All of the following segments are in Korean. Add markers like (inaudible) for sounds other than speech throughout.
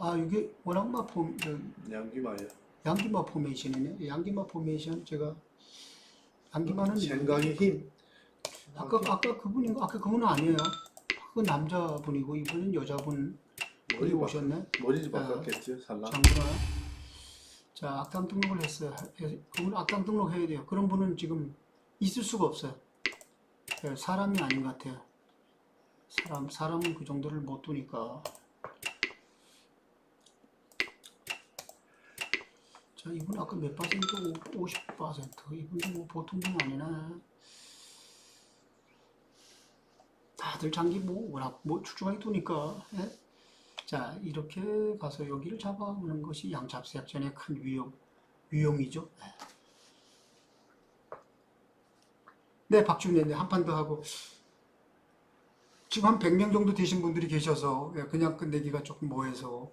아 이게 워낙마 폼 저, 양기마야. 양기마 포메이션이네. 양기마 포메이션 제가 양기마는 생강의 힘. 아까 아까 그분인가? 아까 그분은 아니에요. 그 남자분이고 이분은 여자분 머리 오셨네. 머리 아. 바꿨겠지 살라. 장군아. 자 악당 등록을 했어요. 해- 그분 악당 등록해야 돼요. 그런 분은 지금 있을 수가 없어요. 예, 사람이 아닌 것 같아요. 사람 사람은 그 정도를 못 두니까. 자 이분 아까 몇 퍼센트? 50%. 이분도 뭐 보통 분 아니네. 다들 장기 뭐 워낙 뭐 출중하게 두니까. 예? 자, 이렇게 가서 여기를 잡아오는 것이 양잡수 작전의 큰 위용, 위용이죠. 네, 박준혜, 한판 더 하고. 지금 한 100명 정도 되신 분들이 계셔서, 예, 그냥 끝내기가 조금 뭐해서,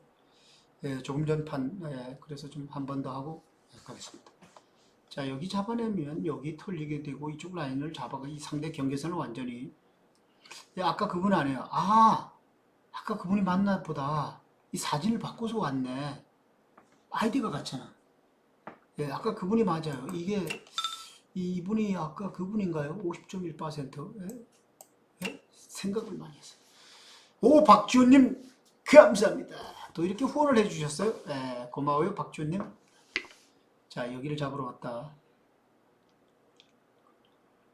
예, 조금 전 판, 예, 그래서 좀 한 번 더 하고, 예, 가겠습니다. 자, 여기 잡아내면 여기 털리게 되고, 이쪽 라인을 잡아가, 이 상대 경계선을 완전히, 예, 아까 그분 아니에요. 아! 아까 그분이 만나 보다 이 사진을 바꿔서 왔네. 아이디가 같잖아. 예, 아까 그분이 맞아요. 이게 이분이 아까 그분인가요? 50.1%. 예? 예? 생각을 많이 했어요. 오, 박지훈님 감사합니다. 또 이렇게 후원을 해주셨어요. 예, 고마워요, 박지훈님. 자, 여기를 잡으러 왔다.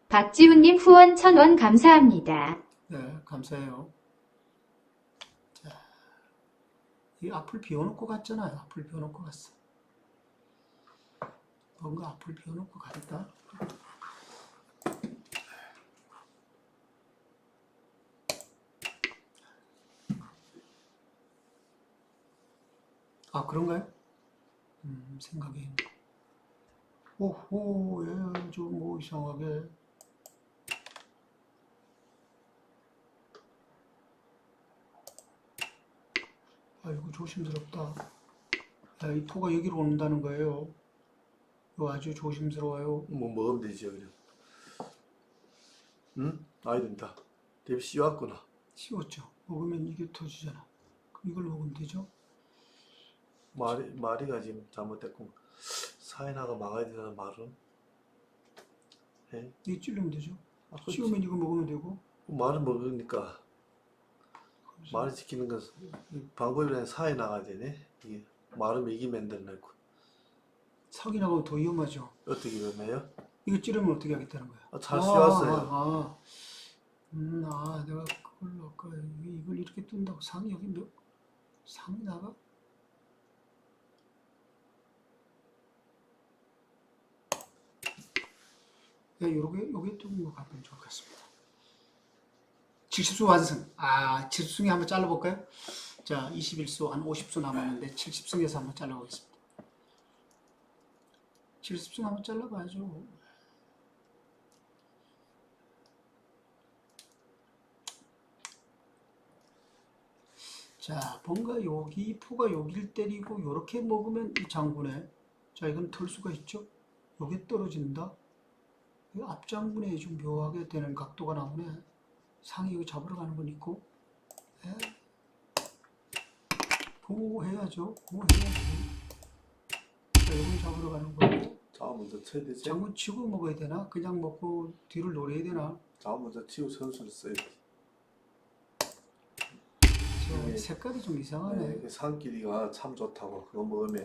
박지훈님 후원 1000원 감사합니다. 네, 감사해요. 자, 이 앞을 비워놓고 갔잖아요. 앞을 비워놓고 갔어. 뭔가 앞을 비워놓고 갔다. 아, 그런가요? 음, 생각이. 오호, 예, 좀뭐 이상하게. 아이고 조심스럽다. 야, 이 토가 여기로 온다는 거예요. 이거 아주 조심스러워요. 뭐 먹으면 되지 그냥. 응? 아이 된다. 대비 씌웠구나. 씌웠죠. 먹으면 이게 터지잖아. 그럼 이걸 먹으면 되죠. 말이 말이가 지금 잘못됐고 사인아가 막아야 되는 말은. 예? 이게 찌르면 되죠. 아, 그렇지. 씌우면 이거 먹으면 되고. 말을 먹으니까 말을 지키는 건 방법이란 사에 나가야 되네. 이게 말을 이기면 된다고. 사기 나가면 더 위험하죠. 어떻게 위험해요? 이거 찌르면 어떻게 하겠다는 거야. 아, 잘 아, 씌웠어요. 아, 아. 음, 아, 내가 그걸 아까 이걸 이렇게 뜬다고 상이 여기 몇 상이 나가? 네, 요렇게 요게 같으면 좋을 것 같습니다. 70수 완승. 아, 70승에 한번 잘라볼까요? 자, 21수 한 50수 남았는데 70승에서 한번 잘라보겠습니다. 70승 한번 잘라봐야죠. 자, 뭔가 여기 포가 여기를 때리고 요렇게 먹으면 이 장군에 자, 이건 털 수가 있죠? 요게 떨어진다. 이 앞장군에 좀 묘하게 되는 각도가 나오네. 상이 여기 잡으러 가는 건 있고. 예. 보호해야죠. 보호해야지. 자, 여기 잡으러 가는 거고. 자 먼저 쳐야 되지. 장군 치고 먹어야 되나? 그냥 먹고 뒤를 노려야 되나? 자 먼저 치고 선수를 써야 돼. 저 네. 색깔이 좀 이상하네. 네, 산길이가 참 좋다고 그거 먹으면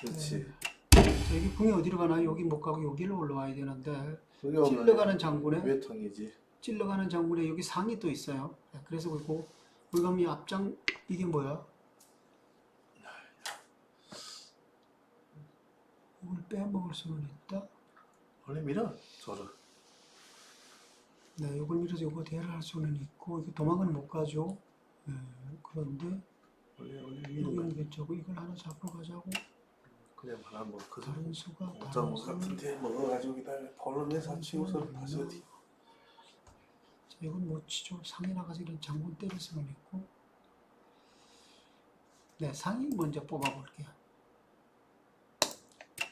그렇지. 자, 여기 궁이 어디로 가나? 여기 못 가고 여기로 올라와야 되는데 찔러가는 장군에 외통이지. 찔러가는 장군에 여기 상이 또 있어요. 네, 그래서 그리고 우리 가면 이 앞장 이게 뭐야? 이걸 빼먹을 수는 있다. 원래 밀어 저를. 네, 이걸 밀어서 이거 대를 할 수는 있고 이게 도망은 못 가죠. 네, 그런데 원래 원래 거. 괜찮고 이걸 하나 잡으러 가자고 그냥 하나 뭐 그. 다른 수가 공짜 다른 뭐 수를 같은데 먹어가지고 기다려 벌어내서 치고서 음. 다시 어디. 자, 이건 못 치죠. 상이 나가서 이런 장군 때릴 수는 있고. 네, 상이 먼저 뽑아볼게요.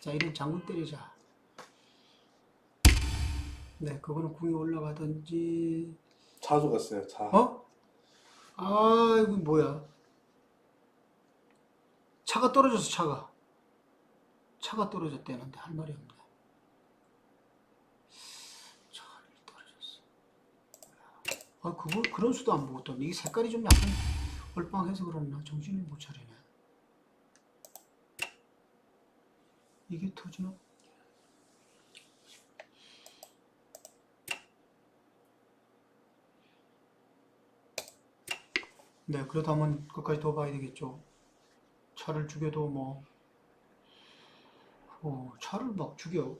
자, 이런 장군 때리자. 네, 그거는 궁이 올라가든지. 자주 갔어요. 자. 어? 아, 이거 뭐야? 차가 떨어졌어 차가 차가 떨어졌대는데 할 말이 없네 차를 떨어졌어 아 그거 그런 수도 안 보고 또 이게 색깔이 좀 약간 얼빵해서 그렇나 정신을 못 차리네 이게 터지나? 네, 그렇다면 끝까지 더 봐야 되겠죠. 차를 죽여도 뭐, 어, 차를 막 죽여.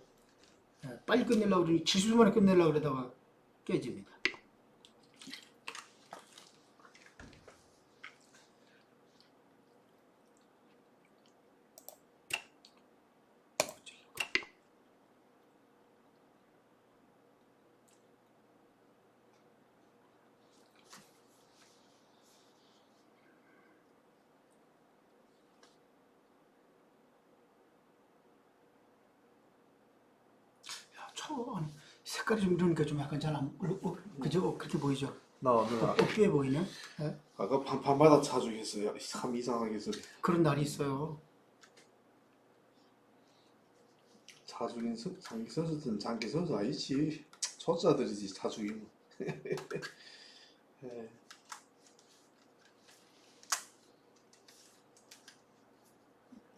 예, 빨리 끝내려고 그러니 70분 만에 끝내려고 그러다가 깨집니다. 야, 차, 아니, 색깔이 좀 이러니까 좀 약간 잘 안, 어, 어, 그죠? 어, 그렇게 보이죠? 나 오늘 어, 어깨 보이네? 예? 아까 반, 밤마다 자주 했어요. 참 이상하게 소리. 그런 날이 있어요. 자주긴 선- 장기 선수들은 장기 선수 아니지. 초짜들이지 자주긴. (laughs) 예.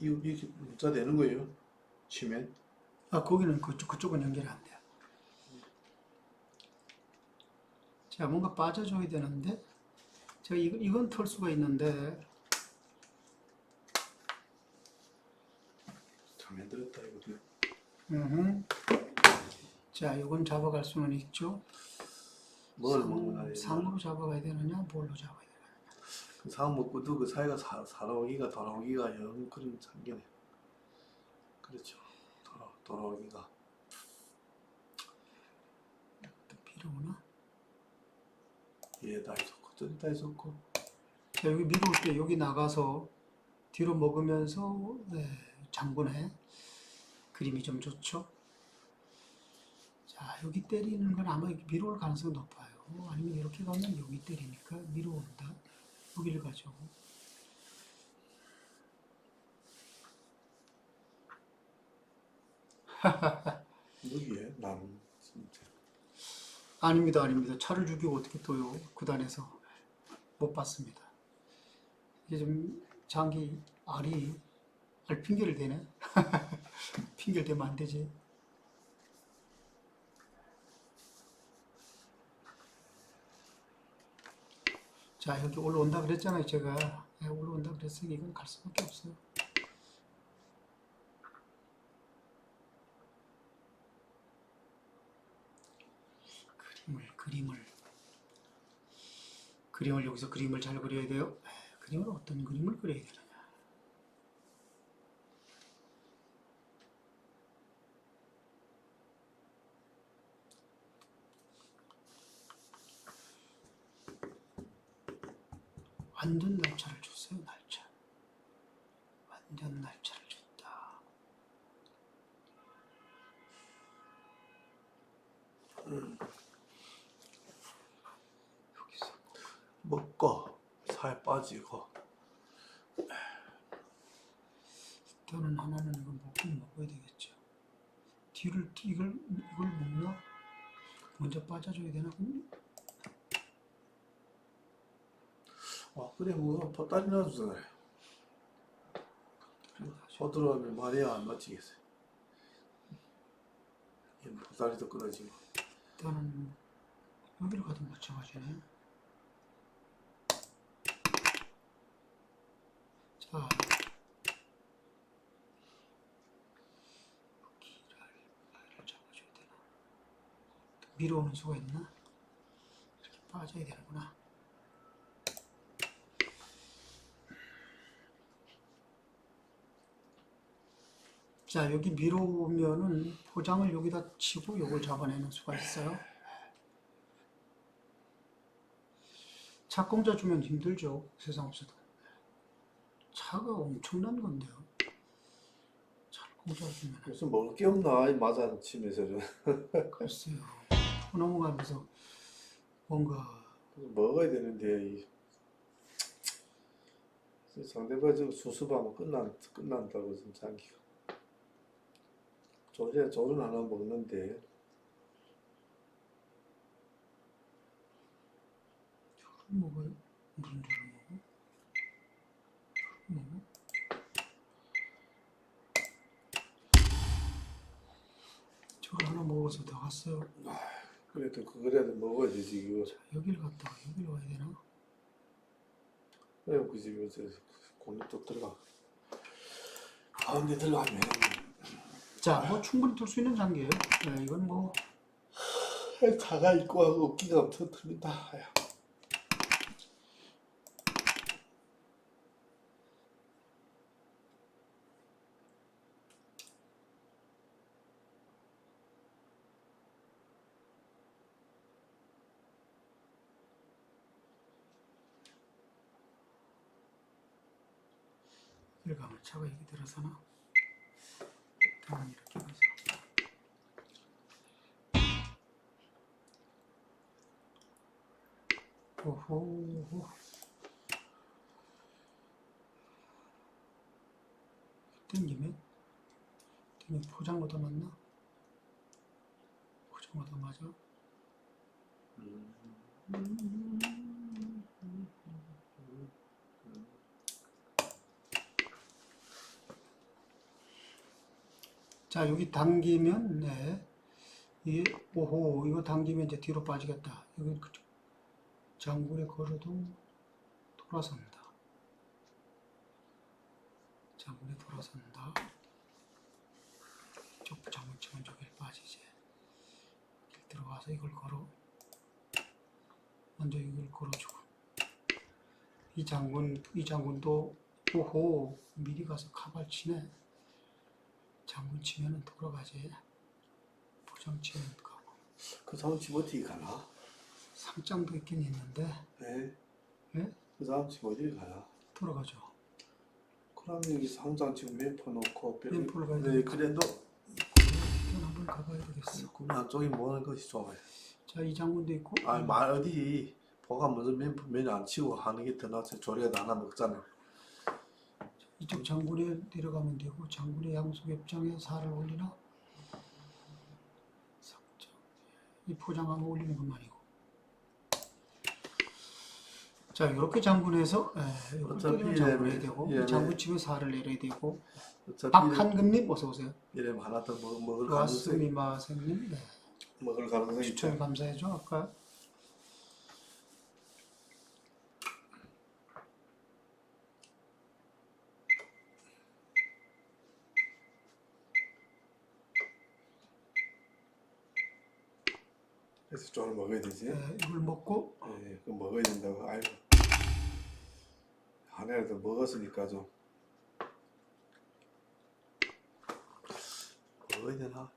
이거 이렇게 문자 되는 거예요? 치면 아, 거기는 그쪽, 그쪽은 연결이 안돼 요. 자, 뭔가 빠져줘야 되는데, 제가 이건, 이건 털 수가 있는데, 잘 만들었다 이거. 음 자, 이건 잡아갈 수는 있죠. 뭘 상- 먹나 상으로 잡아가야 되느냐, 뭘로 잡아야 되느냐. 그 상 먹고도 그 사이가 사, 살아오기가 돌아오기가 영 그런 참견해 그렇죠 돌아, 돌아오기가 필요 오나? 얘다 있었고 저기다 있었고 자, 여기 미루올 때 여기 나가서 뒤로 먹으면서 네, 장군의 그림이 좀 좋죠. 자, 여기 때리는 건 아마 미루올 가능성이 높아요. 아니면 이렇게 가면 여기 때리니까 미루온다. 여기를 가죠. 여기에 남 진짜. 아닙니다, 아닙니다. 차를 죽이고 어떻게 또요? 구단에서 못 봤습니다. 이게 좀 장기 알이 알 핑계를 대네. (laughs) 핑계를 대면 안 되지. 자, 여기 올라온다 그랬잖아요, 제가. 예, 올라온다 그랬으니 이건 갈 수밖에 없어요. 그림을, 그림을. 그림을 여기서 그림을 잘 그려야 돼요. 에, 그림을 어떤 그림을 그려야 되느냐. 완전 날짜를 줬어요, 날짜. 완전 날짜를 줬다. 여기서 먹고 살 빠지고 일단은 하나는 이거 먹긴 먹어야 되겠죠. 뒤를 이걸 이걸 먹나? 먼저 빠져줘야 되나? 음, 아 그래 뭐 보따리 놔주잖아요 서들어가면 말이야 안 맞히겠어요 얘 보따리도 끊어지고 일단은 여기를 가도 마찬가지네. 되나? 밀어오는 수가 있나? 이렇게 빠져야 되는구나. 자, 여기 밀어오면은 포장을 여기다 치고 요걸 잡아내는 수가 있어요. 차공자 주면 힘들죠. 세상 없어도. 차가 엄청난 건데요. 공짜 주면 무슨 먹을 게 없나 이 치면서는 (laughs) 글쎄요. 넘어가면서 뭔가 먹어야 되는데 이 상대방 지금 수습하면 끝난 끝난다고 지금 장기가. 조제 조준 하나 먹는데 먹어요? 무슨 줄 먹어서 나갔어요. 그래도 그거라도 먹어야지 지금. 여길 갔다가 여기로 와야 되나? 그래 그 집에 저 공립 쪽 들어가. 가운데 들어가면 자, 뭐 충분히 둘수 있는 장기예요. 네, 이건 뭐 차가 있고 하고 없기가 터트린다. 야. 여 차가 여기 들어서나? 일단 이렇게 가서 오호 땡기면 땡기 포장 얻어 맞나? 포장 얻어 맞아? 자 여기 당기면 네. 이게 오호 이거 당기면 이제 뒤로 빠지겠다. 여기 그 장군에 걸어도 돌아선다. 장군에 돌아선다. 쪽 장군 치면 저길 빠지지. 길 들어가서 이걸 걸어. 먼저 이걸 걸어주고. 이 장군 이 장군도 오호 미리 가서 카발 치네 장군 치면은 돌아가지 포장 치면 가고 그 사람 집 어디 가나? 상장도 있긴 있는데 네. 예? 그 사람 집 어디 가나? 돌아가죠 그러면 여기 상장 지금 멤퍼 놓고 뼈- 램프를 가야 네, 되니까 그래도 일단 한번 가봐야 되겠어 그럼 한쪽이 먹는 것이 좋아요. 자 이 장군도 있고 아니 말 어디 보가 먼저 맨맨안 치고 하는 게 더 낫지. 조리가 하나 먹잖아. 이쪽 장군에 내려가면 되고 장군의 양속 옆장에 살을 올리나? 이 포장하면 올리는 것만이고. 자 이렇게 장군에서 예, 이렇게 어차피 때리면 장군 해야 얘네- 되고 얘네- 이 장군 치면 살을 내려야 되고. 박한금님 어서 오세요. 이래 먹, 먹을 가능성이 와스미마 선생님 네. 먹을 가능성이 추천. 감사해줘 아까 그래서 좀 먹어야 되지. 예, 이걸 먹고 예, 그 먹어야 된다고. 아이고. 하나라도 먹었으니까 좀. 먹어야 되나?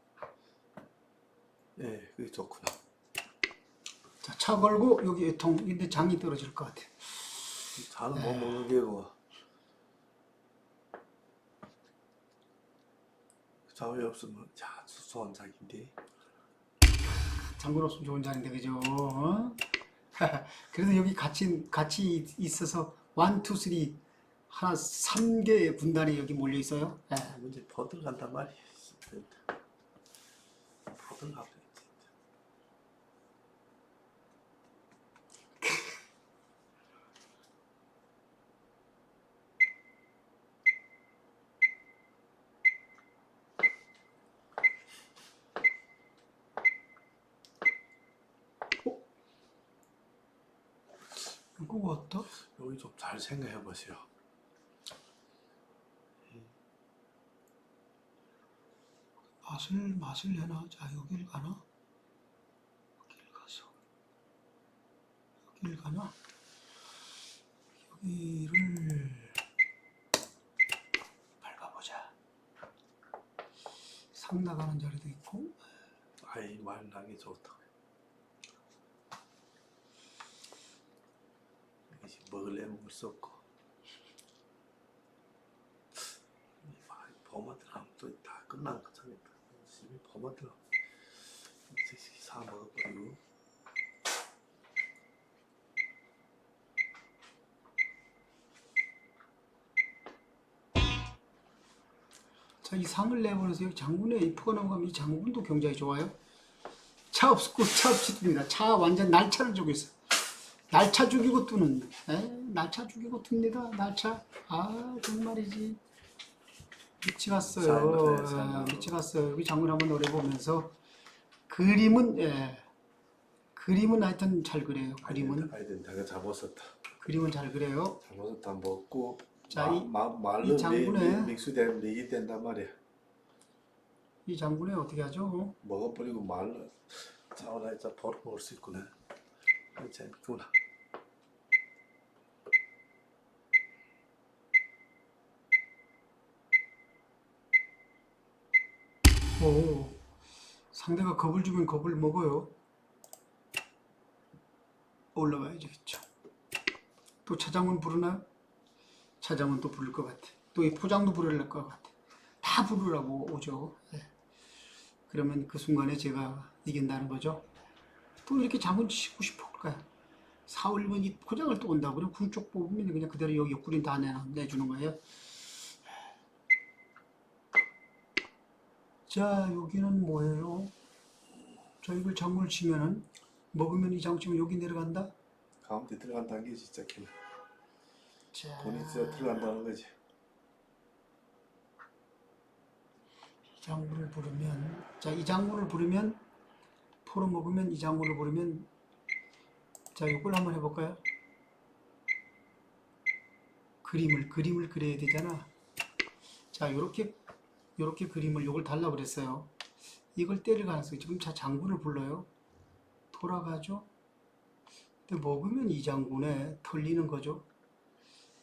예, 그게 좋구나. 자, 차 걸고 여기 통 근데 장이 떨어질 것 같아. 자는 못 먹는 게고. 자왜 없으면 자 수수한 자기인데. 장군 없으면 좋은 자리인데 그죠? 어? (laughs) 그래도 여기 같이 같이 있- 있어서 원, 투, 쓰리 하나 3개의 분단이 여기 몰려 있어요. 예. 문제 퍼들 간단 말이야. 퍼들 가버렸지. 이 거 어떠? 여기 좀 잘 생각해 보세요. 맛을 맛을 내나? 자 여길 가나? 여길 가서 여길 가나? 여기를 밟아보자. 상 나가는 자리도 있고 아이 말 나기 좋다. 먹을래 먹을 수 없고. 범한테는 아무도 다 끝난 거잖아요 이미 범한테는 새끼 사 먹었고. 자이 상을 내보내서 여기 장군에 이프가 넘어가면 이 장군도 굉장히 좋아요. 차 없고 차 없이 듭니다. 차 완전 날차를 주고 있어요. 날차 죽이고 뜨는. 에? 날차 죽이고 뜹니다. 날차. 아 정말이지. 미치겠어요. 미치겠어요. 여기 장군 한번 노래 보면서 그림은 예. 그림은 하여튼 잘 그래요. 그림은 하여튼 내가 잘못했다. 그림은 잘 그래요. 잘못했다 먹고 자, 마, 이- 마, 말로 이 장군의- 믹- 믹스되면 이게 된단 말이야. 이 장군에 어떻게 하죠? 먹어버리고 말로 진짜 버릇 먹을 수 있구나. 아, 재밌구나. 오, 상대가 겁을 주면 겁을 먹어요. 올라가야죠, 그쵸? 또 차장은 부르나요? 차장은 또 부를 것 같아. 또 이 포장도 부를 것 같아. 다 부르라고 오죠. 예. 그러면 그 순간에 제가 이긴다는 거죠. 또 이렇게 장군 치고 싶어 볼까요? 4, 5번 이 포장을 또 온다고. 그럼 군쪽 뽑으면 그냥 그대로 여기 옆구리 다 내, 내주는 거예요. 자, 여기는 뭐예요? 자, 이걸 장군을 치면은 먹으면 이 장군 치면 여기 내려간다? 가운데 들어간다는 게 진짜 긴. 자, 돈이 진짜 들어간다는 거지. 이 장군을 부르면 자, 이 장군을 부르면 포로 먹으면 이 장군을 부르면 자, 이걸 한번 해볼까요? 그림을 그림을 그려야 되잖아. 자, 요렇게 요렇게 그림을 요걸 달라 그랬어요. 이걸 때릴 가능성이 지금 자 장군을 불러요. 돌아가죠. 근데 먹으면 이 장군에 털리는 거죠.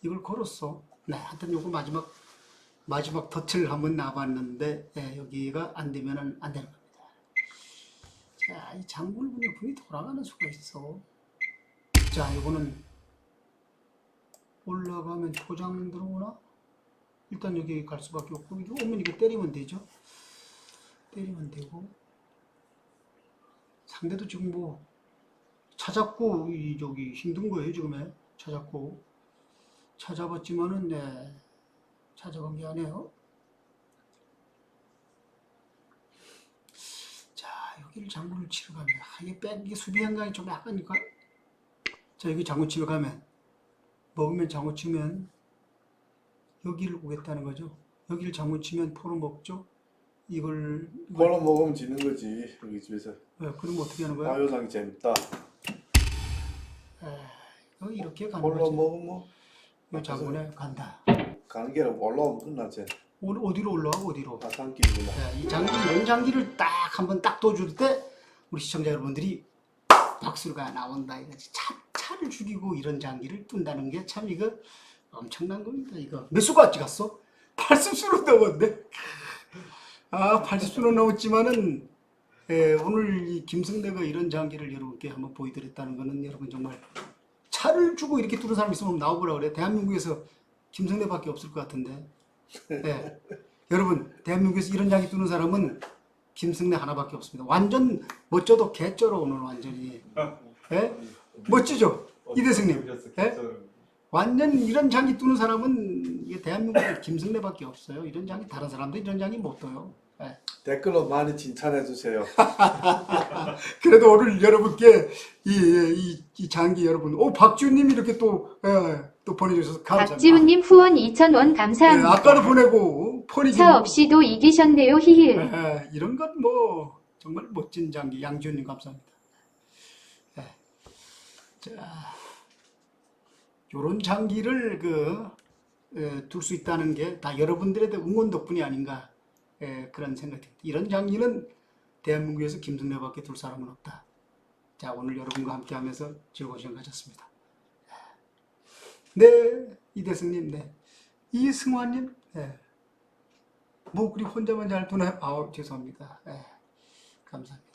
이걸 걸었어. 네, 하여튼 요거 마지막 마지막 덫을 한번 놔봤는데 예, 여기가 안 되면은 안 되는 겁니다. 자, 이 장군을 보면 분이 돌아가는 수가 있어. 자, 이거는 올라가면 포장 들어오나? 일단 여기 갈 수밖에 없고 이거 오면 이거 때리면 되죠. 때리면 되고 상대도 지금 뭐 찾았고 이 저기 힘든 거예요 지금에 찾았고 찾아봤지만은 네 찾아본 게 아니에요. 자 여기를 장군을 치러 가면 아, 이게 백 이게 수비 현상이 좀 약간니까 자 여기 장군 치러 가면 먹으면 장군 치면 여기를 오겠다는 거죠. 여기를 장군 치면 포로 먹죠. 이걸 꼴로 먹으면 지는 거지 여기 집에서. 예, 그럼 어떻게 하는 거야? 화요상이 재밌다. 에, 이거 이렇게 가는 꼴로 거지. 먹으면 이 장군에 간다. 가는 게 아니라 올라오면 끝나지. 오늘 어디로 올라가? 어디로? 하산길이구나. 예, 이 장기 연장기를 딱 한번 딱 둬줄 때 우리 시청자 여러분들이 박수가 나온다 이거지. 차, 차를 죽이고 이런 장기를 둔다는 게 참 이거 엄청난 겁니다. 이거 몇 수가 찍었어? 80수로 넘었네. 아 80수로 넘었지만은 예, 오늘 이 김승대가 이런 장기를 여러분께 한번 보여드렸다는 거는 여러분 정말 차를 주고 이렇게 뚫은 사람 있으면 나오보라 그래. 대한민국에서 김승대밖에 없을 것 같은데. 예. 여러분 대한민국에서 이런 장기 뚫는 사람은 김승래 하나밖에 없습니다. 완전 멋져도 개쩔어 오늘 완전히. 예? 멋지죠? 이 대승님. 예? 완전 이런 장기 뚫는 사람은 이게 대한민국에 김승래밖에 없어요. 이런 장기 다른 사람들 이런 장기 못 떠요. 예. 댓글로 많이 칭찬해 주세요. (laughs) 그래도 오늘 여러분께 이, 이, 이 장기 여러분, 오 박지훈님이 이렇게 또, 예, 또 보내주셔서 감사합니다. 박지훈님 후원 2,000원 예, 감사합니다. 아까도 보내고 폰이 차 없이도 이기셨네요. 히히. 예, 이런 건 뭐 정말 멋진 장기 양지훈님 감사합니다. 예. 자, 요런 장기를 그둘 수 있다는 게 다 여러분들의 응원 덕분이 아닌가 예, 그런 생각이 듭니다. 이런 장기는 대한민국에서 김승래밖에 둘 사람은 없다. 자, 오늘 여러분과 함께 하면서 즐거운 시간 가졌습니다. 네, 이대승님, 네, 이승환님, 네. 뭐 우리 혼자만 잘 두나요? 아우 죄송합니다. 예, 감사합니다.